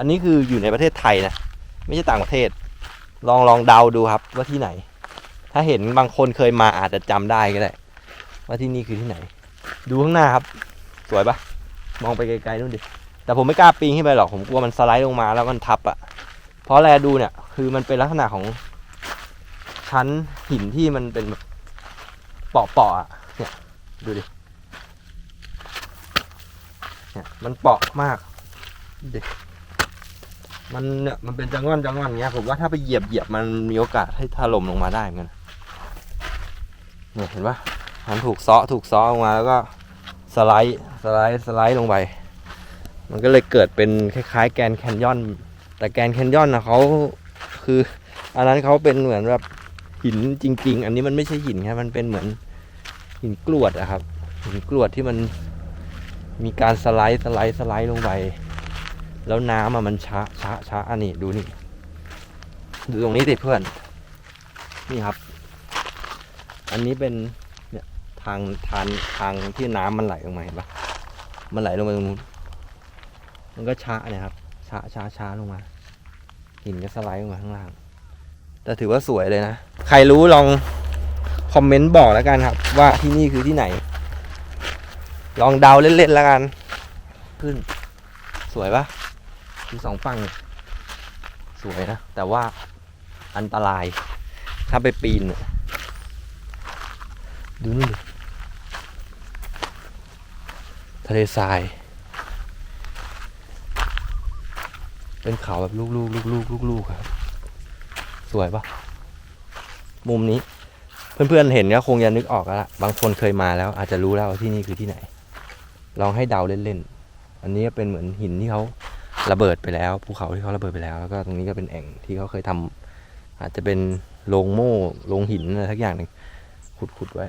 อันนี้คืออยู่ในประเทศไทยนะ ไม่ใช่ต่างประเทศ ลองลองเดาดูครับว่าที่ไหน ถ้าเห็นบางคนเคยมาอาจจะจำได้ก็ได้ ว่าที่นี่คือที่ไหน ดูข้างหน้าครับ สวยปะมองไปไกลๆนู่นดิ แต่ผมไม่กล้าปีนขึ้นไปหรอก ผมกลัวมันสไลด์ลงมาแล้วมันทับอะเพราะแลดูเนี่ย คือมันเป็นลักษณะของชั้นหินที่มันเป็นแบบเปาะๆอะ เนี่ย ดูดิ เนี่ย มันเปาะมากดิ มันเนี่ยมันเป็นจังหวอนจังหวอนเงี้ยผมว่าถ้าไปเหยียบเหยียบมันมีโอกาสให้ถล่มลงมาได้เหมือนกันเนี่ยเห็นปะมันถูกซาะถูกซาะลงมาแล้วก็สไลด์สไลด์สไลด์ลงไป มันก็เลยเกิดเป็นคล้ายๆ แกนแคนยอน แต่แกนแคนยอนนะเขาคืออันนั้นเขาเป็นเหมือนแบบหินจริง ๆ อันนี้มันไม่ใช่หินครับมันเป็นเหมือนหินกรวดอะครับหินกรวดที่มันมีการสไลด์สไลด์สไลด์ลงไป แล้วน้ำอะมันช้าช้าช้าอันนี้ดูนี่ ดูตรงนี้สิเพื่อน นี่ครับ อันนี้เป็นเนี่ยทางทางทางที่น้ำมันไหลลงมาเห็นปะมันไหลลงมาตรงนู้นมันก็ช้าเนี่ยครับช้าช้าช้าลงมาหินก็สไลด์ลงมาข้างล่าง แต่ถือว่าสวยเลยนะ ใครรู้ลองคอมเมนต์บอกแล้วกันครับ ว่าที่นี่คือที่ไหน ลองเดาเล่นๆแล้วกัน ขึ้น สวยปะ มีสองฝั่งสวยนะ แต่ว่าอันตราย ถ้าไปปีน ดูนี่นทะเลทราย เป็นเขาแบบลูกๆลูกๆลูกๆครับ สวยปะมุมนี้ เพื่อนๆเห็นก็คงจะนึกออกแล้วล่ะ บางคนเคยมาแล้ว อาจจะรู้แล้วว่าที่นี่คือที่ไหน ลองให้เดาเล่นๆ อันนี้ก็เป็นเหมือนหินที่เขา ระเบิดไปแล้วภูเขาที่เขาระเบิดไปแล้ว แล้วก็ตรงนี้ก็เป็นแอ่งที่เขาเคยทำอาจจะเป็นโรงโม่โรงหินอะไรทักอย่างหนึ่งขุดๆไว้